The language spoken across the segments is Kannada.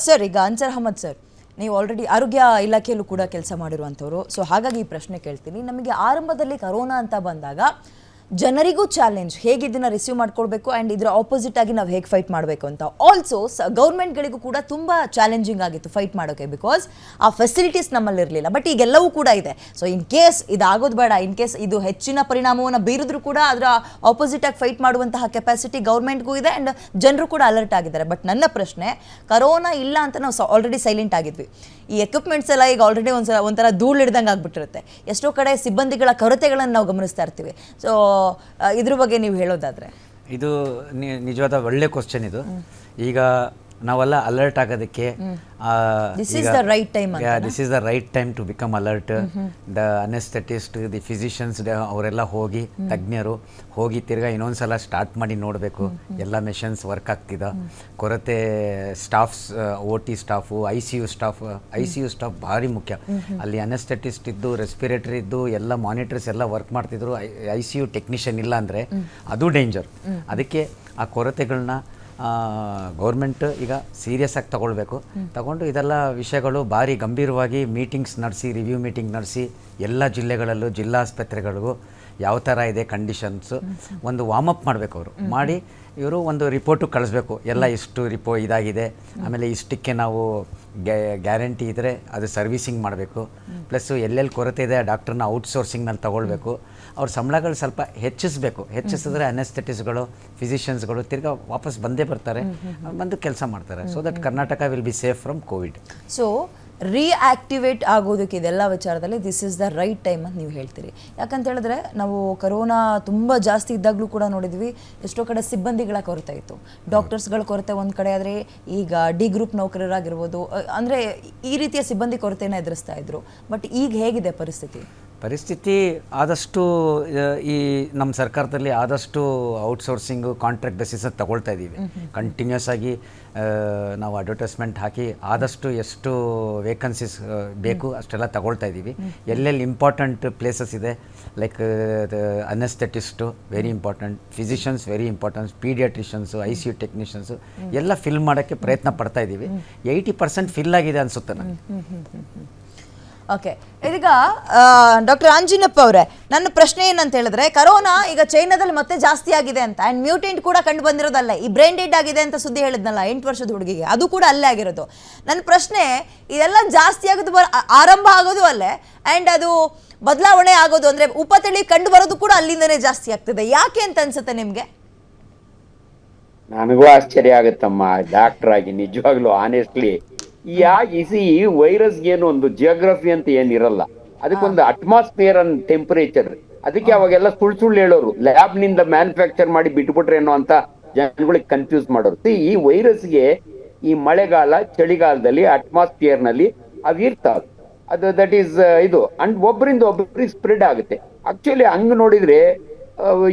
ಸರ್, ಈಗ ಅನ್ಸರ್ ಅಹಮದ್ ಸರ್, ನೀವು ಆಲ್ರೆಡಿ ಆರೋಗ್ಯ ಇಲಾಖೆಯಲ್ಲೂ ಕೂಡ ಕೆಲಸ ಮಾಡಿರುವಂಥವ್ರು. ಸೊ ಹಾಗಾಗಿ ಈ ಪ್ರಶ್ನೆ ಕೇಳ್ತೀನಿ. ನಮಗೆ ಆರಂಭದಲ್ಲಿ ಕರೋನಾ ಅಂತ ಬಂದಾಗ ಜನರಿಗೂ ಚಾಲೆಂಜ್ ಹೇಗೆ ಇದನ್ನ ರಿಸೀವ್ ಮಾಡ್ಕೊಳ್ಬೇಕು ಆ್ಯಂಡ್ ಇದರ ಆಪೋಸಿಟ್ ಆಗಿ ನಾವು ಹೇಗೆ ಫೈಟ್ ಮಾಡಬೇಕು ಅಂತ. ಆಲ್ಸೋ ಗೌರ್ಮೆಂಟ್ಗಳಿಗೂ ಕೂಡ ತುಂಬ ಚಾಲೆಂಜಿಂಗ್ ಆಗಿತ್ತು ಫೈಟ್ ಮಾಡೋಕ್ಕೆ ಬಿಕಾಸ್ ಆ ಫೆಸಿಲಿಟೀಸ್ ನಮ್ಮಲ್ಲಿ ಇರಲಿಲ್ಲ ಬಟ್ ಈಗೆಲ್ಲವೂ ಕೂಡ ಇದೆ. ಸೊ ಇನ್ ಕೇಸ್ ಇದಾಗೋದು ಬೇಡ ಇನ್ ಕೇಸ್ ಇದು ಹೆಚ್ಚಿನ ಪರಿಣಾಮವನ್ನು ಬೀರಿದ್ರೂ ಕೂಡ ಅದರ ಆಪೋಸಿಟ್ ಆಗಿ ಫೈಟ್ ಮಾಡುವಂತಹ ಕೆಪಾಸಿಟಿ ಗೌರ್ಮೆಂಟ್ಗೂ ಇದೆ ಆ್ಯಂಡ್ ಜನರು ಕೂಡ ಅಲರ್ಟ್ ಆಗಿದ್ದಾರೆ. ಬಟ್ ನನ್ನ ಪ್ರಶ್ನೆ ಕರೋನಾ ಇಲ್ಲ ಅಂತ ನಾವು ಆಲ್ರೆಡಿ ಸೈಲೆಂಟ್ ಆಗಿದ್ವಿ. ಈ ಎಕ್ವಿಪ್ಮೆಂಟ್ಸ್ ಎಲ್ಲ ಈಗ ಆಲ್ರೆಡಿ ಒಂದ್ಸಲ ಒಂಥರ ಧೂಳು ಹಿಡ್ದಂಗೆ ಆಗ್ಬಿಟ್ಟಿರುತ್ತೆ. ಎಷ್ಟೋ ಕಡೆ ಸಿಬ್ಬಂದಿಗಳ ಕೊರತೆಗಳನ್ನು ನಾವು ಗಮನಿಸ್ತಾ ಇರ್ತೀವಿ. ಸೊ ಇದ್ರ ಬಗ್ಗೆ ನೀವು ಹೇಳೋದಾದ್ರೆ. ಇದು ನಿಜವಾದ ಒಳ್ಳೆ ಕ್ವಶನ್ ಇದು. ಈಗ ನಾವೆಲ್ಲ ಅಲರ್ಟ್ ಆಗೋದಕ್ಕೆ is? This is the right time to become alert the anaesthetist the physicians ಅವರೆಲ್ಲ ಹೋಗಿ ತಜ್ಞರು ಹೋಗಿ ತಿರ್ಗಾ ಇನ್ನೊಂದ್ಸಲ ಸ್ಟಾರ್ಟ್ ಮಾಡಿ ನೋಡಬೇಕು. ಎಲ್ಲ ಮೆಷನ್ಸ್ ವರ್ಕ್ ಆಗ್ತಿದ. ಕೊರತೆ staffs O T staff I C U staff I C U staff ಭಾರಿ ಮುಖ್ಯ. ಅಲ್ಲಿ ಅನೆಸ್ಥೆಟಿಸ್ಟ್ ಇದ್ದು ರೆಸ್ಪಿರೇಟರಿ ಇದ್ದು ಎಲ್ಲ ಮಾನಿಟರ್ಸ್ ಎಲ್ಲ ವರ್ಕ್ ಮಾಡ್ತಿದ್ರು. ಐ ಸಿ ಯು ಟೆಕ್ನಿಷಿಯನ್ ಇಲ್ಲ ಅಂದರೆ ಅದು ಡೇಂಜರ್ ಅದಕ್ಕೆ ಆ ಕೊರತೆಗಳನ್ನ ಗೌರ್ಮೆಂಟ್ ಈಗ ಸೀರಿಯಸ್ ಆಗಿ ತಗೊಳ್ಬೇಕು. ತಗೊಂಡು ಇದೆಲ್ಲ ವಿಷಯಗಳು ಭಾರಿ ಗಂಭೀರವಾಗಿ ಮೀಟಿಂಗ್ಸ್ ನಡೆಸಿ ರಿವ್ಯೂ ಮೀಟಿಂಗ್ ನಡೆಸಿ ಎಲ್ಲ ಜಿಲ್ಲೆಗಳಲ್ಲೂ ಜಿಲ್ಲಾ ಆಸ್ಪತ್ರೆಗಳಿಗೂ ಯಾವ ಥರ ಇದೆ ಕಂಡೀಷನ್ಸು ಒಂದು ವಾರ್ಮ್ ಅಪ್ ಮಾಡಬೇಕು ಅವರು. ಮಾಡಿ ಇವರು ಒಂದು ರಿಪೋರ್ಟು ಕಳಿಸ್ಬೇಕು. ಎಲ್ಲ ಇಷ್ಟು ರಿಪೋ ಇದಾಗಿದೆ. ಆಮೇಲೆ ಇಷ್ಟಕ್ಕೆ ನಾವು ಗ್ಯಾರಂಟಿ ಇದ್ದರೆ ಅದು ಸರ್ವಿಸಿಂಗ್ ಮಾಡಬೇಕು. ಪ್ಲಸ್ಸು ಎಲ್ಲೆಲ್ಲಿ ಕೊರತೆ ಇದೆ ಡಾಕ್ಟ್ರನ್ನ ಔಟ್ಸೋರ್ಸಿಂಗ್ನಲ್ಲಿ ತೊಗೊಳ್ಬೇಕು. ಅವ್ರ ಸಂಬಳಗಳು ಸ್ವಲ್ಪ ಹೆಚ್ಚಿಸಬೇಕು. ಹೆಚ್ಚಿಸಿದ್ರೆ ಅನೆಸ್ಥೆಟಿಸ್ಗಳು ಫಿಸಿಷಿಯನ್ಸ್ಗಳು ತಿರ್ಗಾ ವಾಪಸ್ ಬಂದೇ ಬರ್ತಾರೆ. ಬಂದು ಕೆಲಸ ಮಾಡ್ತಾರೆ. So that Karnataka will be safe from Covid so reactivate ಆಗೋದಕ್ಕೆ ಇದೆಲ್ಲ ವಿಚಾರದಲ್ಲಿ this is the right time ಅಂತ ನೀವು ಹೇಳ್ತೀರಿ. ಯಾಕಂತ ಹೇಳಿದ್ರೆ ನಾವು ಕರೋನಾ ತುಂಬ ಜಾಸ್ತಿ ಇದ್ದಾಗಲೂ ಕೂಡ ನೋಡಿದ್ವಿ, ಎಷ್ಟೋ ಕಡೆ ಸಿಬ್ಬಂದಿಗಳ ಕೊರತೆ ಇತ್ತು. ಡಾಕ್ಟರ್ಸ್ಗಳ ಕೊರತೆ ಒಂದು ಕಡೆ ಆದರೆ ಈಗ ಡಿ ಗ್ರೂಪ್ ನೌಕರರಾಗಿರ್ಬೋದು ಅಂದರೆ ಈ ರೀತಿಯ ಸಿಬ್ಬಂದಿ ಕೊರತೆಯನ್ನು ಎದುರಿಸ್ತಾ ಇದ್ರು. ಬಟ್ ಈಗ ಹೇಗಿದೆ ಪರಿಸ್ಥಿತಿ? ಪರಿಸ್ಥಿತಿ ಆದಷ್ಟು ಈ ನಮ್ಮ ಸರ್ಕಾರದಲ್ಲಿ ಆದಷ್ಟು ಔಟ್ಸೋರ್ಸಿಂಗು ಕಾಂಟ್ರಾಕ್ಟ್ ಬೇಸಿಸ್ ತಗೊಳ್ತಾ ಇದ್ದೀವಿ. ಕಂಟಿನ್ಯೂಸ್ ಆಗಿ ನಾವು ಅಡ್ವರ್ಟೈಸ್ಮೆಂಟ್ ಹಾಕಿ ಆದಷ್ಟು ಎಷ್ಟು ವೇಕನ್ಸೀಸ್ ಬೇಕು ಅಷ್ಟೆಲ್ಲ ತಗೊಳ್ತಾ ಇದ್ದೀವಿ. ಎಲ್ಲೆಲ್ಲಿ ಇಂಪಾರ್ಟೆಂಟ್ ಪ್ಲೇಸಸ್ ಇದೆ like anaesthetist very important physicians very important paediatricians I C U technicians ಎಲ್ಲ ಫಿಲ್ ಮಾಡೋಕ್ಕೆ ಪ್ರಯತ್ನ ಪಡ್ತಾ ಇದ್ದೀವಿ. ಏಯ್ಟಿ ಪರ್ಸೆಂಟ್ ಫಿಲ್ ಆಗಿದೆ ಅನಿಸುತ್ತೆ ನನಗೆ. ಓಕೆ ಇದೀಗ ಡಾಕ್ಟರ್ ಆಂಜಿನಪ್ಪ ಅವರೇ, ನನ್ನ ಪ್ರಶ್ನೆ ಏನಂತ ಹೇಳಿದ್ರೆ ಕರೋನಾ ಈಗ ಚೈನಾದಲ್ಲಿ ಮತ್ತೆ ಜಾಸ್ತಿ ಆಗಿದೆ ಅಂತ ಅಂಡ್ ಮ್ಯೂಟೆಂಟ್ ಕೂಡ ಕಂಡು ಬಂದಿರೋದಲ್ಲ, ಈ ಬ್ರೈನ್ ಡೆಡ್ ಆಗಿದೆ ಅಂತ ಸುದ್ದಿ ಹೇಳಿದ್ನಲ್ಲ, ಎಂಟು ವರ್ಷದ ಹುಡುಗಿಗೆ, ಅದು ಕೂಡ ಅಲ್ಲೇ ಆಗಿರೋದು. ನನ್ನ ಪ್ರಶ್ನೆ, ಇದೆಲ್ಲ ಜಾಸ್ತಿ ಆಗೋದು ಆರಂಭ ಆಗೋದು ಅಲ್ಲೇ ಅಂಡ್ ಅದು ಬದಲಾವಣೆ ಆಗೋದು ಅಂದ್ರೆ, ಉಪತಳಿ ಕಂಡು ಬರೋದು ಕೂಡ ಅಲ್ಲಿಂದನೇ ಜಾಸ್ತಿ ಆಗ್ತದೆ. ಯಾಕೆ ಅಂತ ಅನ್ಸುತ್ತೆ ನಿಮಗೆ? ನನಗೂ ಆಶ್ಚರ್ಯ ಆಗುತ್ತಮ್ಮ ಡಾಕ್ಟರ್ ಆಗಿ, ನಿಜವಾಗ್ಲೂ ಆನೆಸ್ಟ್ಲಿ ಯಾ ಇಸಿ ವೈರಸ್ ಏನು ಒಂದು ಜಿಯೋಗ್ರಫಿ ಅಂತ ಏನಿರಲ್ಲ ಅದಕ್ಕೊಂದು ಅಟ್ಮಾಸ್ಫಿಯರ್ ಅಂಡ್ ಟೆಂಪರೇಚರ್ ಅದಕ್ಕೆ ಅವಾಗೆಲ್ಲ ಸುಳ್ಳು ಸುಳ್ಳು ಹೇಳೋರು ಲ್ಯಾಬ್ನಿಂದ ಮ್ಯಾನುಫ್ಯಾಕ್ಚರ್ ಮಾಡಿ ಬಿಟ್ಬಿಟ್ರೇನೋ ಅಂತ ಜನಗಳಿಗೆ ಕನ್ಫ್ಯೂಸ್ ಮಾಡೋರು. ಈ ವೈರಸ್ಗೆ ಈ ಮಳೆಗಾಲ ಚಳಿಗಾಲದಲ್ಲಿ ಅಟ್ಮಾಸ್ಫಿಯರ್ನಲ್ಲಿ ಅವು ಇರ್ತಾವೆ. ಅದು ದಟ್ ಈಸ್ ಇದು. ಅಂಡ್ ಒಬ್ಬರಿಂದ ಒಬ್ಬರಿಗೆ ಸ್ಪ್ರೆಡ್ ಆಗುತ್ತೆ. ಆಕ್ಚುಲಿ ಹಂಗ್ ನೋಡಿದ್ರೆ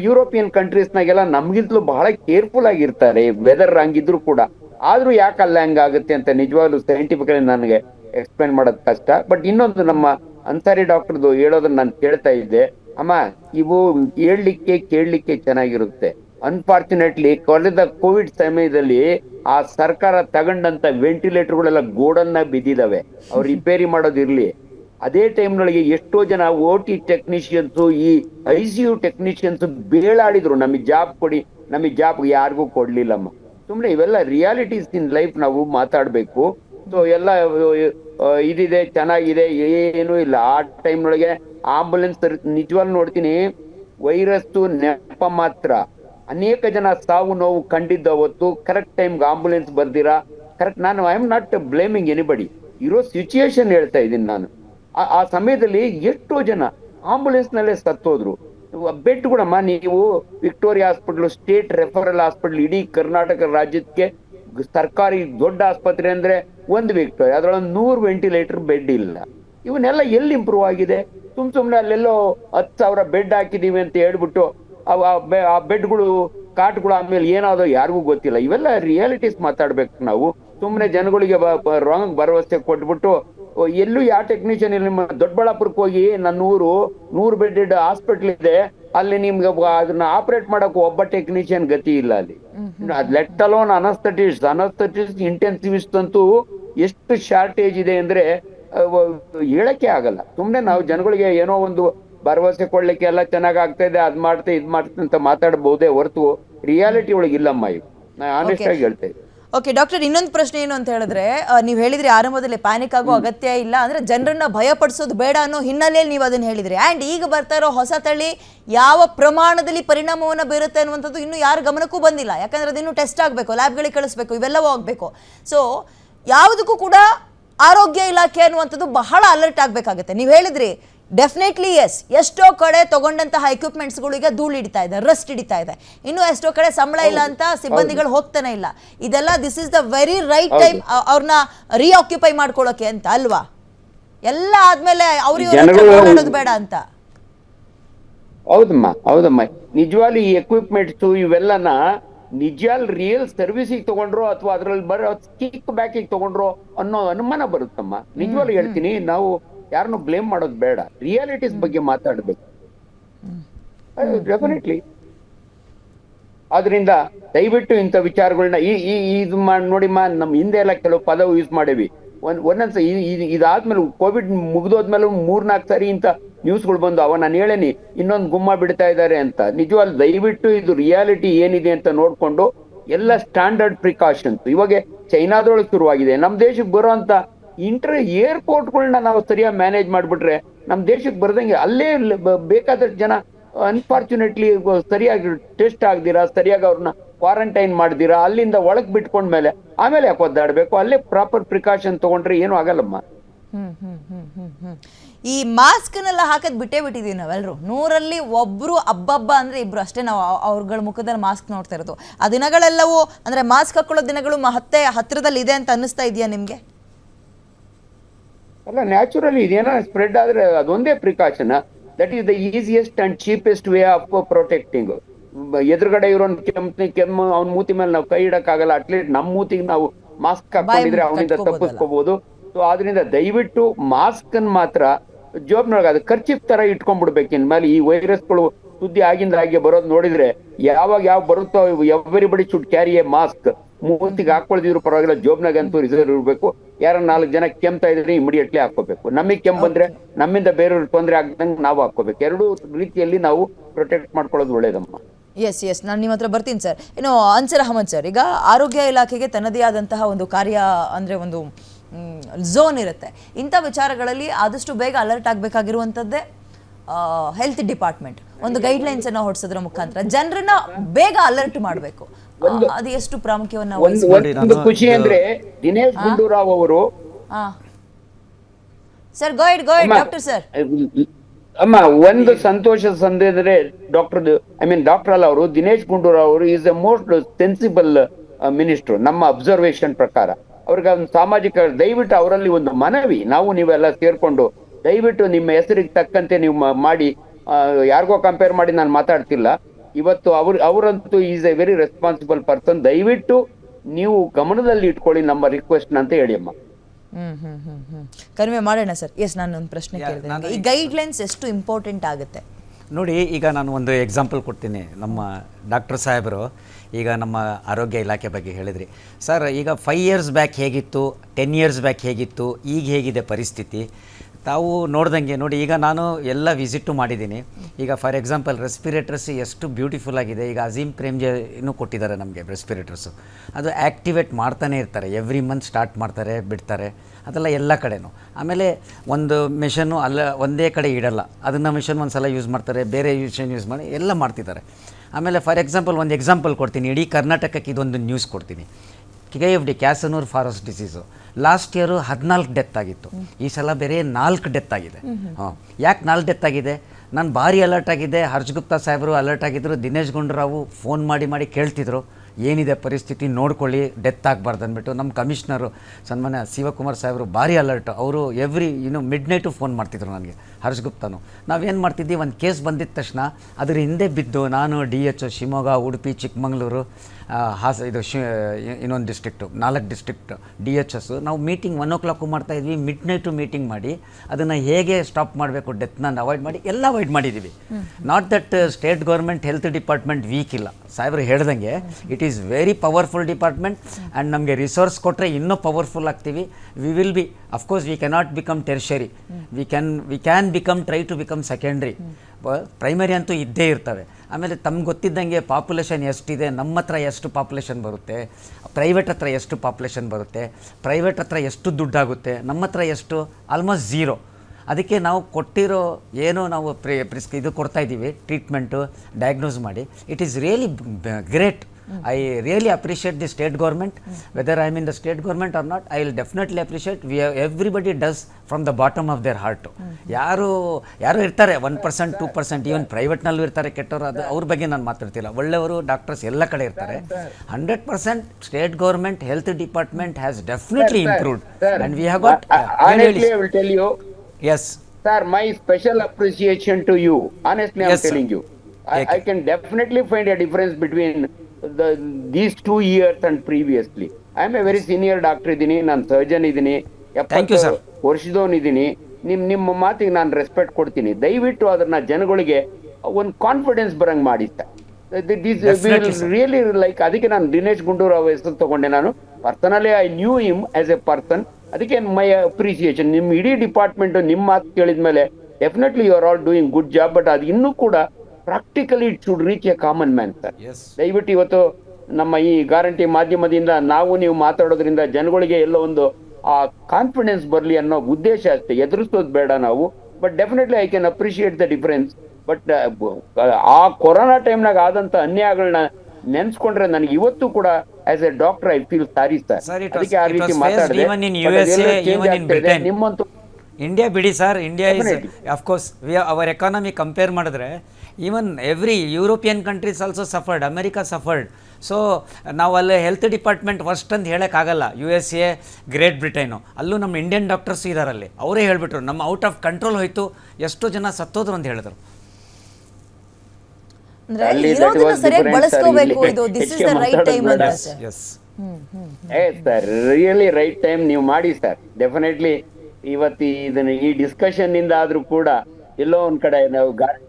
ಯುರೋಪಿಯನ್ ಕಂಟ್ರೀಸ್ನಾಗೆಲ್ಲ ನಮ್ಗಿಂತಲೂ ಬಹಳ ಕೇರ್ಫುಲ್ ಆಗಿರ್ತಾರೆ ವೆದರ್ ಹಂಗಿದ್ರು ಕೂಡ. ಆದ್ರೂ ಯಾಕೆ ಅಲ್ಲ ಹಂಗಾಗುತ್ತೆ ಅಂತ ನಿಜವಾಗ್ಲೂ ಸೈಂಟಿಫಿಕಲಿ ನನಗೆ ಎಕ್ಸ್ಪ್ಲೈನ್ ಮಾಡೋದು ಕಷ್ಟ. ಬಟ್ ಇನ್ನೊಂದು ನಮ್ಮ ಅನ್ಸಾರಿ ಡಾಕ್ಟರ್ದು ಹೇಳೋದನ್ನ ನಾನು ಕೇಳ್ತಾ ಇದ್ದೆ. ಅಮ್ಮ ಇವು ಹೇಳಲಿಕ್ಕೆ ಕೇಳಲಿಕ್ಕೆ ಚೆನ್ನಾಗಿರುತ್ತೆ. ಅನ್ಫಾರ್ಚುನೇಟ್ಲಿ ಕಳೆದ ಕೋವಿಡ್ ಸಮಯದಲ್ಲಿ ಆ ಸರ್ಕಾರ ತಗೊಂಡಂತ ವೆಂಟಿಲೇಟರ್ಗಳೆಲ್ಲ ಗೋಡನ್ನ ಬಿದ್ದಿದಾವೆ. ಅವ್ರು ರಿಪೇರಿ ಮಾಡೋದಿರ್ಲಿ ಅದೇ ಟೈಮ್ನೊಳಗೆ ಎಷ್ಟೋ ಜನ ಓ ಟಿ ಟೆಕ್ನಿಷಿಯನ್ಸ್ ಈ ಐ ಸಿ ಯು ಟೆಕ್ನಿಷಿಯನ್ಸ್ ಬೇಳಾಡಿದ್ರು. ನಮಗೆ ಜಾಬ್ ಕೊಡಿ ನಮಗೆ ಜಾಬ್ ಯಾರಿಗೂ ಕೊಡ್ಲಿಲ್ಲಮ್ಮ. ಸುಮ್ಮನೆ ಇವೆಲ್ಲ ರಿಯಾಲಿಟೀಸ್ ಇನ್ ಲೈಫ್ ನಾವು ಮಾತಾಡಬೇಕು. ಸೊ ಎಲ್ಲ ಇದಿದೆ, ಚೆನ್ನಾಗಿದೆ, ಏನು ಇಲ್ಲ. ಆ ಟೈಮ್ನೊಳಗೆ ಆಂಬುಲೆನ್ಸ್ ನಿಜವಾಗ್ ನೋಡ್ತೀನಿ ವೈರಸ್ ನೆಪ ಮಾತ್ರ. ಅನೇಕ ಜನ ಸಾವು ನೋವು ಕಂಡಿದ್ದ ಅವತ್ತು ಕರೆಕ್ಟ್ ಟೈಮ್ಗೆ ಆಂಬುಲೆನ್ಸ್ ಬರ್ದಿರಾ? ಕರೆಕ್ಟ್ ನಾನು I am not blaming anybody ಇರೋ ಸಿಚುಯೇಷನ್ ಹೇಳ್ತಾ ಇದ್ದೀನಿ ನಾನು. ಆ ಸಮಯದಲ್ಲಿ ಎಷ್ಟೋ ಜನ ಆಂಬುಲೆನ್ಸ್ ನಲ್ಲೇ ಸತ್ತೋದ್ರು. ಬೆಡ್ ಕೂಡಮ್ಮ. ನೀವು Victoria hospital, state referral hospital ಇಡೀ ಕರ್ನಾಟಕ ರಾಜ್ಯಕ್ಕೆ ಸರ್ಕಾರಿ ದೊಡ್ಡ ಆಸ್ಪತ್ರೆ ಅಂದ್ರೆ ಒಂದು ವಿಕ್ಟೋರಿಯಾ. ಅದರೊಳಗೆ ನೂರು ವೆಂಟಿಲೇಟರ್ ಬೆಡ್ ಇಲ್ಲ. ಇವನ್ನೆಲ್ಲ ಎಲ್ಲಿ ಇಂಪ್ರೂವ್ ಆಗಿದೆ? ಸುಮ್ ಸುಮ್ನೆ ಅಲ್ಲೆಲ್ಲೋ ಹತ್ತು ಸಾವಿರ ಬೆಡ್ ಹಾಕಿದೀವಿ ಅಂತ ಹೇಳ್ಬಿಟ್ಟು ಆ ಬೆಡ್ಗಳು, ಕಾಟ್ಗಳು ಆಮೇಲೆ ಏನಾದೋ ಯಾರಿಗೂ ಗೊತ್ತಿಲ್ಲ. ಇವೆಲ್ಲ ರಿಯಾಲಿಟೀಸ್ ಮಾತಾಡ್ಬೇಕು ನಾವು. ಸುಮ್ಮನೆ ಜನಗಳಿಗೆ ರಾಂಗ್ ಭರವಸೆ ಕೊಟ್ಬಿಟ್ಟು ಎಲ್ಲೂ ಯಾವ ಟೆಕ್ನಿಷಿಯನ್ ಇಲ್ಲ ನಿಮ್ಮ ದೊಡ್ಡಬಳ್ಳಾಪುರಕ್ಕೆ ಹೋಗಿ ನನ್ನ ಊರು ನೂರು ಬೆಡ್ ಹಾಸ್ಪಿಟಲ್ ಇದೆ. ಅಲ್ಲಿ ನಿಮ್ಗೆ ಅದನ್ನ ಆಪರೇಟ್ ಮಾಡಕ್ ಒಬ್ಬ ಟೆಕ್ನಿಷಿಯನ್ ಗತಿ ಇಲ್ಲ ಅಲ್ಲಿ. Let alone anaesthetist anaesthetist intensivist ಅಂತೂ ಎಷ್ಟು ಶಾರ್ಟೇಜ್ ಇದೆ ಅಂದ್ರೆ ಹೇಳಕ್ಕೆ ಆಗಲ್ಲ. ಸುಮ್ನೆ ನಾವು ಜನಗಳಿಗೆ ಏನೋ ಒಂದು ಭರವಸೆ ಕೊಡ್ಲಿಕ್ಕೆ ಎಲ್ಲ ಚೆನ್ನಾಗ್ ಆಗ್ತಾ ಇದೆ ಅದ್ ಮಾಡ್ತೆ ಇದ್ ಮಾಡ್ತೆ ಅಂತ ಮಾತಾಡಬಹುದೇ ಹೊರತು ರಿಯಾಲಿಟಿ ಒಳಗೆ ಇಲ್ಲಮ್ಮ ಇವು ನಾ ಆನೆಸ್ಟ್ ಆಗಿ ಹೇಳ್ತಾ ಇದ್ದೀನಿ. ಓಕೆ ಡಾಕ್ಟರ್ ಇನ್ನೊಂದು ಪ್ರಶ್ನೆ ಏನು ಅಂತ ಹೇಳಿದ್ರೆ ನೀವು ಹೇಳಿದ್ರಿ ಆರಂಭದಲ್ಲಿ ಪ್ಯಾನಿಕ್ ಆಗೋ ಅಗತ್ಯ ಇಲ್ಲ ಅಂದ್ರೆ ಜನರನ್ನ ಭಯಪಡಿಸೋದು ಬೇಡ ಅನ್ನೋ ಹಿನ್ನೆಲೆಯಲ್ಲಿ ನೀವು ಅದನ್ನ ಹೇಳಿದ್ರಿ. ಆ್ಯಂಡ್ ಈಗ ಬರ್ತಾ ಇರೋ ಹೊಸ ತಳಿ ಯಾವ ಪ್ರಮಾಣದಲ್ಲಿ ಪರಿಣಾಮವನ್ನು ಬೀರುತ್ತೆ ಅನ್ನುವಂಥದ್ದು ಇನ್ನೂ ಯಾರ ಗಮನಕ್ಕೂ ಬಂದಿಲ್ಲ. ಯಾಕಂದ್ರೆ ಅದಿನ್ನೂ ಟೆಸ್ಟ್ ಆಗಬೇಕು ಲ್ಯಾಬ್ಗಳಿಗೆ ಕಳಿಸ್ಬೇಕು ಇವೆಲ್ಲವೂ ಆಗಬೇಕು. ಸೊ ಯಾವುದಕ್ಕೂ ಕೂಡ ಆರೋಗ್ಯ ಇಲಾಖೆ ಅನ್ನುವಂಥದ್ದು ಬಹಳ ಅಲರ್ಟ್ ಆಗಬೇಕಾಗುತ್ತೆ. ನೀವು ಹೇಳಿದ್ರಿ ಡೆಫಿನೆಟ್ಲಿ ಎಸ್ ಎಷ್ಟೋ ಕಡೆ ತಗೊಂಡಂತಹ ಎಕ್ವಿಪ್ಮೆಂಟ್ಸ್ಗಳು ಈಗ ಧೂಳು ಹಿಡಿತಾ ಇದೆ ರಸ್ಟ್ ಹಿಡಿತಾ ಇದೆ. ಇನ್ನು ಎಷ್ಟೋ ಕಡೆ ಸಂಬಳ ಇಲ್ಲ ಅಂತ ಸಿಬ್ಬಂದಿಗಳು ಹೋಗ್ತಾನೆ ಇಲ್ಲ. ಇದೆಲ್ಲ this is the very right time ಅವ್ರನ್ನ ರೀಆಕ್ಯುಪೈ ಮಾಡ್ಕೊಳ್ಳೋಕೆ ಅಂತ ಅಲ್ವಾ? ಎಲ್ಲ ಆದ್ಮೇಲೆ ಅವ್ರಿಗೆ ಬೇಡ ಅಂತ. ಹೌದಮ್ಮ ಹೌದಮ್ಮ. ನಿಜವಾಗ್ಲೂ ಈ ಎಕ್ವಿಪ್ಮೆಂಟ್ಸ್ ಇವೆಲ್ಲನ ನಿಜಾಲ್ ರಿಯಲ್ ಸರ್ವಿಸಿಗೆ ತಗೊಂಡ್ರೋ ಅಥವಾ ಅದ್ರಲ್ಲಿ ಬರೋ ಕಿಕ್ ಬ್ಯಾಕಿಗೆ ತಗೊಂಡ್ರೋ ಅನ್ನೋ ಅನುಮಾನ ಬರುತ್ತಮ್ಮ. ನಿಜವಾಗ್ಲೂ ಹೇಳ್ತೀನಿ ನಾವು ಯಾರನ್ನು ಬ್ಲೇಮ್ ಮಾಡೋದು ಬೇಡ. ರಿಯಾಲಿಟೀಸ್ ಬಗ್ಗೆ ಮಾತಾಡಬೇಕು. ಡೆಫಿನೆಟ್ಲಿ ಆದ್ರಿಂದ ದಯವಿಟ್ಟು ಇಂಥ ವಿಚಾರಗಳನ್ನ ಈ ಈ ಇದು ಮಾಡಿ ನೋಡಿಮ್ಮ ನಮ್ಮ ಹಿಂದೆ ಎಲ್ಲ ಕೆಲವು ಪದವು ಯೂಸ್ ಮಾಡೇವಿ. ಒಂದ್ ಒಂದೊಂದ್ಸ ಇದಾದ್ಮೇಲೆ ಕೋವಿಡ್ ಮುಗಿದೋದ್ಮೇಲೆ ಮೂರ್ನಾಲ್ಕು ಸಾರಿ ಇಂಥ ನ್ಯೂಸ್ಗಳು ಬಂದು ಅವ ನಾನು ಹೇಳೇನಿ ಇನ್ನೊಂದು ಗುಮ್ಮ ಬಿಡ್ತಾ ಇದ್ದಾರೆ ಅಂತ. ನಿಜವಾಗಿ ದಯವಿಟ್ಟು ಇದು ರಿಯಾಲಿಟಿ ಏನಿದೆ ಅಂತ ನೋಡ್ಕೊಂಡು ಎಲ್ಲ ಸ್ಟ್ಯಾಂಡರ್ಡ್ ಪ್ರಿಕಾಷನ್ಸ್ ಇವಾಗ ಚೈನಾದೊಳಗೆ ಶುರುವಾಗಿದೆ. ನಮ್ಮ ದೇಶಕ್ಕೆ ಬರುವಂತ ಇಂಟರ್ ಏರ್ಪೋರ್ಟ್ಗಳನ್ನ ನಾವು ಸರಿಯಾಗಿ ಮ್ಯಾನೇಜ್ ಮಾಡಿಬಿಟ್ರೆ ನಮ್ ದೇಶಕ್ಕೆ ಬರ್ದಂಗೆ ಅಲ್ಲೇ ಬೇಕಾದಷ್ಟು ಜನ ಅನ್ಫಾರ್ಚುನೇಟ್ಲಿ ಸರಿಯಾಗಿ ಟೆಸ್ಟ್ ಆಗ್ದಿರಾ, ಸರಿಯಾಗಿ ಅವ್ರನ್ನ ಕ್ವಾರಂಟೈನ್ ಮಾಡ್ದಿರಾ, ಅಲ್ಲಿಂದ ಒಳಗ್ ಬಿಟ್ಕೊಂಡ್ಮೇಲೆ ಆಮೇಲೆ ಯಾಕೆ ಒದ್ದಾಡ್ಬೇಕು? ಅಲ್ಲೇ ಪ್ರಾಪರ್ ಪ್ರಿಕಾಷನ್ ತಗೊಂಡ್ರೆ ಏನು ಆಗಲ್ಲಮ್ಮ. ಈ ಮಾಸ್ಕ್ನೆಲ್ಲ ಹಾಕದ್ ಬಿಟ್ಟೇ ಬಿಟ್ಟಿದೀವಿ ನಾವೆಲ್ಲರೂ ನೂರಲ್ಲಿ ಒಬ್ರು ಅಬ್ಬಬ್ಬ ಅಂದ್ರೆ ಇಬ್ರು ಅಷ್ಟೇ ನಾವು ಅವ್- ಅವ್ರಗಳ ಮುಖದಲ್ಲಿ ಮಾಸ್ಕ್ ನೋಡ್ತಾ ಇರೋದು. ಆ ದಿನಗಳೆಲ್ಲವೂ ಅಂದ್ರೆ ಮಾಸ್ಕ್ ಹಾಕೊಳ್ಳೋ ದಿನಗಳು ಮತ್ತೆ ಹತ್ತಿರದಲ್ಲಿ ಇದೆ ಅಂತ ಅನ್ನಿಸ್ತಾ ಇದೆಯಾ ನಿಮ್ಗೆ? ಅಲ್ಲ ನ್ಯಾಚುರಲಿ ಇದೇನೋ ಸ್ಪ್ರೆಡ್ ಆದ್ರೆ ಅದೊಂದೇ precaution that is the easiest and cheapest way of protecting ಎದುರುಗಡೆ ಇರೋ ಕೆಮ್ಮು ಕೆಮ್ಮು ಅವ್ನ ಮೂತಿ ಮೇಲೆ ನಾವು ಕೈ ಇಡಕ್ಕಾಗಲ್ಲ. ಅಟ್ಲೀಸ್ಟ್ ನಮ್ಮ ಮೂತಿಗೆ ನಾವು ಮಾಸ್ಕ್ ಹಾಕೊಂಡಿದ್ರೆ ಅವನಿಂದ. ತಪ್ಪಿಸ್ಕೋಬಹುದು ಸೊ ಆದ್ರಿಂದ ದಯವಿಟ್ಟು ಮಾಸ್ಕ್ ಅನ್ ಮಾತ್ರ ಜೋಬ್ನೊಳಗೆ ಅದು ಖರ್ಚಿಪ್ ತರ ಇಟ್ಕೊಂಡ್ಬಿಡ್ಬೇಕು ಇನ್ಮೇಲೆ ಈ ವೈರಸ್ಗಳು ಸುದ್ದಿ ಆಗಿಂದ ಹಾಗೆ ಬರೋದು ನೋಡಿದ್ರೆ ಯಾವಾಗ ಯಾವ ಬರುತ್ತೋ everybody should carry a mask ಮೂತಿಗೆ ಹಾಕೊಳ್ದಿದ್ರು ಪರವಾಗಿಲ್ಲ ಜೋಬ್ನಾಗ ಅಂತೂ ರಿಸರ್ವ್ ಇರಬೇಕು. ಯಾರ ನಾಲ್ಕು ಜನ ಕೆಮ್ತಾ ಇದ್ರೆ ಇಮಿಡಿಯೇಟ್ಲಿ ಹಾಕೋಬೇಕು ನಮಗೆ ಕೆಮ್ಮು ಬಂದ್ರೆ ನಮ್ಮಿಂದ ಬೇರೆಯವ್ರಿಗೆ ತೊಂದರೆ ಆಗದಂಗೆ ನಾವು ಹಾಕೋಬೇಕು ಎರಡು ರೀತಿಯಲ್ಲಿ ನಾವು ಪ್ರೊಟೆಕ್ಟ್ ಮಾಡ್ಕೊಳ್ಳೋದು ಒಳ್ಳೇದಮ್ಮ. ಎಸ್ ಎಸ್ ನಾನು ನಿಮ್ಮ ಹತ್ರ ಬರ್ತೀನಿ ಸರ್. ಇನ್ನು ಅನ್ಸರ್ ಅಹಮದ್ ಸರ್ ಈಗ ಆರೋಗ್ಯ ಇಲಾಖೆಗೆ ತನ್ನದೇ ಆದಂತಹ ಒಂದು ಕಾರ್ಯ ಅಂದರೆ ಒಂದು ಝೋನ್ ಇರುತ್ತೆ. ಇಂಥ ವಿಚಾರಗಳಲ್ಲಿ ಆದಷ್ಟು ಬೇಗ ಅಲರ್ಟ್ ಆಗಬೇಕಾಗಿರುವಂಥದ್ದೇ ಹೆಲ್ತ್ ಡಿಪಾರ್ಟ್ಮೆಂಟ್ ಒಂದು ಗೈಡ್ಲೈನ್ಸನ್ನು ಹೊಡ್ಸೋದ್ರ ಮುಖಾಂತರ ಜನರನ್ನ ಬೇಗ ಅಲರ್ಟ್ ಮಾಡಬೇಕು. ಅದು ಎಷ್ಟು ಪ್ರಾಮುಖ್ಯವನ್ನು ಒಂದು ಖುಷಿ ಅಂದ್ರೆ ದಿನೇಶ್ ಗುಂಡೂರಾವ್ ಅವರು ಹಾಂ. ಸರ್ ಗೋಯ್ಡ್ ಗೋಯ್ಡ್ ಅಮ್ಮ, ಡಾಕ್ಟರ್ ಸರ್ ಅಮ್ಮ ಒಂದು ಸಂತೋಷ ಸಂದೆ ಅಂದ್ರೆ ಡಾಕ್ಟರ್ ಐ ಮೀನ್ ಡಾಕ್ಟರ್ ಅಲ್ಲ ಅವರು ದಿನೇಶ್ ಗುಂಡೂರಾವ್ ಅವರು is a most sensible minister ನಮ್ಮ ಅಬ್ಸರ್ವೇಷನ್ ಪ್ರಕಾರ. ಅವ್ರಿಗೆ ಒಂದು ಸಾಮಾಜಿಕ ದಯವಿಟ್ಟು ಅವರಲ್ಲಿ ಒಂದು ಮನವಿ ನಾವು ನೀವೆಲ್ಲ ಸೇರ್ಕೊಂಡು ದಯವಿಟ್ಟು ನಿಮ್ಮ ಹೆಸರಿಗೆ ತಕ್ಕಂತೆ ನೀವು ಮಾಡಿ ಆ, ಯಾರಿಗೋ ಕಂಪೇರ್ ಮಾಡಿ ನಾನು ಮಾತಾಡ್ತಿಲ್ಲ. ಇವತ್ತು ಅವ್ರ ಅವರಂತೂ is a very responsible person. ದಯವಿಟ್ಟು ನೀವು ಗಮನದಲ್ಲಿ ಇಟ್ಕೊಳ್ಳಿ ನಮ್ಮ ರಿಕ್ವೆಸ್ಟ್ ಅಂತ ಹೇಳಿ ಅಮ್ಮ. ಹ್ಮ್ ಹ್ಮ್ ಹ್ಮ್ ಹ್ಮ್. ಕಡಿಮೆ ಮಾಡೋಣ ಸರ್. ಎಸ್ ನಾನು ಒಂದು ಪ್ರಶ್ನೆ ಕೇಳಿದೆ. ಈ ಈ ಗೈಡ್ಲೈನ್ಸ್ ಎಷ್ಟು ಇಂಪಾರ್ಟೆಂಟ್ ಆಗುತ್ತೆ? ನೋಡಿ ಈಗ ನಾನು ಒಂದು ಎಕ್ಸಾಂಪಲ್ ಕೊಡ್ತೀನಿ. ನಮ್ಮ ಡಾಕ್ಟರ್ ಸಾಹೇಬರು ಈಗ ನಮ್ಮ ಆರೋಗ್ಯ ಇಲಾಖೆ ಬಗ್ಗೆ ಹೇಳಿದ್ರಿ. ಸರ್ ಈಗ ಫೈವ್ ಇಯರ್ಸ್ ಬ್ಯಾಕ್ ಹೇಗಿತ್ತು? ಟೆನ್ ಇಯರ್ಸ್ ಬ್ಯಾಕ್ ಹೇಗಿತ್ತು? ಈಗ ಹೇಗಿದೆ ಪರಿಸ್ಥಿತಿ? ತಾವು ನೋಡ್ದಂಗೆ ನೋಡಿ, ಈಗ ನಾನು ಎಲ್ಲ ವಿಸಿಟು ಮಾಡಿದ್ದೀನಿ. ಈಗ ಫಾರ್ ಎಕ್ಸಾಂಪಲ್ ರೆಸ್ಪಿರೇಟರ್ಸ್ ಎಷ್ಟು ಬ್ಯೂಟಿಫುಲ್ ಆಗಿದೆ. ಈಗ ಅಜೀಮ್ ಪ್ರೇಮ್ಜೇನು ಕೊಟ್ಟಿದ್ದಾರೆ ನಮಗೆ ರೆಸ್ಪಿರೇಟರ್ಸು ಅದು ಆ್ಯಕ್ಟಿವೇಟ್ ಮಾಡ್ತಾನೆ ಇರ್ತಾರೆ. ಎವ್ರಿ ಮಂತ್ ಸ್ಟಾರ್ಟ್ ಮಾಡ್ತಾರೆ, ಬಿಡ್ತಾರೆ. ಅದೆಲ್ಲ ಎಲ್ಲ ಕಡೆನೂ. ಆಮೇಲೆ ಒಂದು ಮಿಷನ್ನು ಅಲ್ಲ, ಒಂದೇ ಕಡೆ ಇಡಲ್ಲ. ಅದನ್ನು ಮಿಷನ್ ಒಂದು ಸಲ ಯೂಸ್ ಮಾಡ್ತಾರೆ, ಬೇರೆ ಮಿಷನ್ ಯೂಸ್ ಮಾಡಿ ಎಲ್ಲ ಮಾಡ್ತಿದ್ದಾರೆ. ಆಮೇಲೆ ಫಾರ್ ಎಕ್ಸಾಂಪಲ್ ಒಂದು ಎಕ್ಸಾಂಪಲ್ ಕೊಡ್ತೀನಿ. ಇಡೀ ಕರ್ನಾಟಕಕ್ಕೆ ಇದೊಂದು ನ್ಯೂಸ್ ಕೊಡ್ತೀನಿ. K F D Kyasanur forest disease last year ಹದಿನಾಲ್ಕು ಡೆತ್ ಆಗಿತ್ತು. ಈ ಸಲ ಬೇರೆ ನಾಲ್ಕು ಡೆತ್ ಆಗಿದೆ. ಹಾಂ. ಯಾಕೆ ನಾಲ್ಕು ಡೆತ್ ಆಗಿದೆ? ನಾನು ಭಾರಿ ಅಲರ್ಟ್ ಆಗಿದೆ ಹರ್ಷ್ ಗುಪ್ತಾ ಸಾಹೇಬರು ಅಲರ್ಟ್ ಆಗಿದ್ದರು ದಿನೇಶ್ ಗುಂಡೂರಾವು ಫೋನ್ ಮಾಡಿ ಮಾಡಿ ಕೇಳ್ತಿದ್ರು. ಏನಿದೆ ಪರಿಸ್ಥಿತಿ ನೋಡ್ಕೊಳ್ಳಿ ಡೆತ್ ಆಗಬಾರ್ದು ಅಂದ್ಬಿಟ್ಟು ನಮ್ಮ ಕಮಿಷ್ನರು ಸನ್ಮಾನ್ಯ ಶಿವಕುಮಾರ್ ಸಾಹೇಬರು ಭಾರಿ ಅಲರ್ಟ್ ಅವರು ಎವ್ರಿ ಇನ್ನು ಮಿಡ್ ನೈಟು ಫೋನ್ ಮಾಡ್ತಿದ್ರು ನನಗೆ, ಹರ್ಷ್ ಗುಪ್ತಾನು. ನಾವೇನು ಮಾಡ್ತಿದ್ವಿ? ಒಂದು ಕೇಸ್ ಬಂದಿದ್ದ ತಕ್ಷಣ, ಅದ್ರ ಹಿಂದೆ ಬಿದ್ದು ನಾನು ಡಿ ಎಚ್ ಶಿವಮೊಗ್ಗ, ಉಡುಪಿ, ಚಿಕ್ಕಮಗಳೂರು ಹಾಸ, ಇದು ಶಿ ಇನ್ನೊಂದು ಡಿಸ್ಟ್ರಿಕ್ಟು ನಾಲ್ಕು ಡಿಸ್ಟ್ರಿಕ್ಟ್ ಡಿ ಎಚ್ ಎಸ್ ನಾವು ಮೀಟಿಂಗ್ ಒನ್ ಓ ಕ್ಲಾಕು ಮಾಡ್ತಾ ಇದ್ವಿ ಮಿಡ್ ನೈಟು ಮೀಟಿಂಗ್ ಮಾಡಿ, ಅದನ್ನು ಹೇಗೆ ಸ್ಟಾಪ್ ಮಾಡಬೇಕು ಡೆತ್ನ ಅವಾಯ್ಡ್ ಮಾಡಿ, ಎಲ್ಲ ಅವಾಯ್ಡ್ ಮಾಡಿದ್ದೀವಿ not that state government health department weak ಇಲ್ಲ. ಸಾಹೇಬ್ರು ಹೇಳ್ದಂಗೆ it is very powerful department and ನಮಗೆ ರಿಸೋರ್ಸ್ ಕೊಟ್ಟರೆ ಇನ್ನೂ ಪವರ್ಫುಲ್ ಆಗ್ತೀವಿ. We will be of course we cannot become tertiary we can we can become try to become secondary primary ಅಂತೂ ಇದ್ದೇ ಇರ್ತವೆ. ಆಮೇಲೆ ತಮ್ಗೆ ಗೊತ್ತಿದ್ದಂಗೆ ಪಾಪ್ಯುಲೇಷನ್ ಎಷ್ಟಿದೆ, ನಮ್ಮ ಹತ್ರ ಎಷ್ಟು ಪಾಪ್ಯುಲೇಷನ್ ಬರುತ್ತೆ ಪ್ರೈವೇಟ್ ಹತ್ರ ಎಷ್ಟು ಪಾಪ್ಯುಲೇಷನ್ ಬರುತ್ತೆ ಪ್ರೈವೇಟ್ ಹತ್ರ ಎಷ್ಟು ದುಡ್ಡಾಗುತ್ತೆ, ನಮ್ಮ ಹತ್ರ ಎಷ್ಟು ಆಲ್ಮೋಸ್ಟ್ ಝೀರೋ ಅದಕ್ಕೆ ನಾವು ಕೊಟ್ಟಿರೋ ಏನೋ ನಾವು ಪ್ರಿ, ಪ್ರಿಸ್, ಇದು ಕೊಡ್ತಾ ಇದ್ದೀವಿ ಟ್ರೀಟ್ಮೆಂಟು ಡಯಾಗ್ನೋಸ್ ಮಾಡಿ. It is really great I really appreciate the state government whether I mean the state government are not I will definitely appreciate we everybody does from the bottom of their heart ಯಾರು ಯಾರು ಇರ್ತಾರೆ one percent two percent even ಪ್ರೈವೇಟ್ನಲ್ಲೂ ಇರ್ತಾರೆ ಕೆಟ್ಟವರು ಅದು ಅವ್ರ ಬಗ್ಗೆ ನಾನು ಮಾತಾಡ್ತಿಲ್ಲ ಒಳ್ಳೆಯವರು ಡಾಕ್ಟರ್ಸ್ ಎಲ್ಲ ಕಡೆ ಇರ್ತಾರೆ hundred percent state government health department has definitely improved and we have got S Sir, my special appreciation to you. Honestly, I'm Yes, sir. telling you. I, Okay. I can definitely find a difference between the these two years and previously. I'm a very senior doctor ಇದೀನಿ ನಾನು ಸರ್ಜನ್ ಇದೀನಿ ಎಪ್ಪತ್ತು you, sir. ವರ್ಷದವನಿದ್ದೀನಿ ನಿಮ್ ನಿಮ್ಮ ಮಾತಿಗೆ ನಾನು ರೆಸ್ಪೆಕ್ಟ್ ಕೊಡ್ತೀನಿ ದಯವಿಟ್ಟು ಅದನ್ನ ಜನಗಳಿಗೆ ಒಂದು ಕಾನ್ಫಿಡೆನ್ಸ್ ಬರಂಗ್ ಮಾಡಿ. ರಿಯಲಿ ಲೈಕ್ ಅದಕ್ಕೆ ನಾನು ದಿನೇಶ್ ಗುಂಡೂರಾವ್ ಹೆಸರು ತಗೊಂಡೆ ನಾನು personally I knew him as a person ಅದಕ್ಕೆ ಮೈ ಅಪ್ರಿಸಿಯೇಷನ್ ನಿಮ್ಮ ಇಡೀ ಡಿಪಾರ್ಟ್ಮೆಂಟ್ ನಿಮ್ಮ ಮಾತು ಕೇಳಿದ್ಮೇಲೆ definitely you are all doing good job but ಅದು ಇನ್ನೂ ಕೂಡ practically it should reach a common man sir ದಯವಿಟ್ಟು ಇವತ್ತು ನಮ್ಮ ಈ ಗ್ಯಾರಂಟಿ ಮಾಧ್ಯಮದಿಂದ ನಾವು ನೀವು ಮಾತಾಡೋದ್ರಿಂದ ಜನಗಳಿಗೆ ಎಲ್ಲೋ ಒಂದು ಆ ಕಾನ್ಫಿಡೆನ್ಸ್ ಬರಲಿ ಅನ್ನೋ ಉದ್ದೇಶ ಅಷ್ಟೇ. ಎದುರಿಸೋದು ಬೇಡ ನಾವು. But definitely I can appreciate the difference but ಆ ಕೊರೋನಾ ಟೈಮ್ನಾಗ ಆದಂತ ಅನ್ಯಾಯಗಳನ್ನ ನೆನ್ಸ್ಕೊಂಡ್ರೆ ನನಗೆ ಇವತ್ತು ಕೂಡ as a doctor I feel sorry sir ಅದಕ್ಕೆ ಆ ರೀತಿ ಮಾತಾಡಿದೆ. ನಿಮ್ಮಂತೂ ಇಂಡಿಯಾ ಬಿಡಿ sir India is. Of course our economy compare ಮಾಡಿದ್ರೆ even every European countries also suffered America suffered so ನಾವು ಅಲ್ಲಿ ಹೆಲ್ತ್ ಡಿಪಾರ್ಟ್ಮೆಂಟ್ ವರ್ಸ್ಟ್ ಅಂತ ಹೇಳೋಕ್ಕಾಗಲ್ಲ U S A great Britain ಅಲ್ಲೂ ನಮ್ಮ ಇಂಡಿಯನ್ ಡಾಕ್ಟರ್ಸ್ ಇದ್ದಾರಲ್ಲಿ ಅವರೇ ಹೇಳಿಬಿಟ್ರು ನಮ್ಮ ಔಟ್ ಆಫ್ ಕಂಟ್ರೋಲ್ ಹೋಯ್ತು. ಎಷ್ಟೋ ಜನ ಸತ್ತೋದ್ರು ಅಂತ. ಹೇಳಿದ್ರು ರಿಯಲಿ ರೈಟ್ ಟೈಮ್ ನೀವು ಮಾಡಿ ಸರ್. ಡೆಫಿನೆಟ್ಲಿ ಇವತ್ತು ಇದನ್ನ ಈ ಡಿಸ್ಕಷನ್ ಇಂದ ಆದ್ರೂ ಕೂಡ ಎಲ್ಲೋ ಒಂದ್ ಕಡೆ ನಾವು ಗಾಡಿ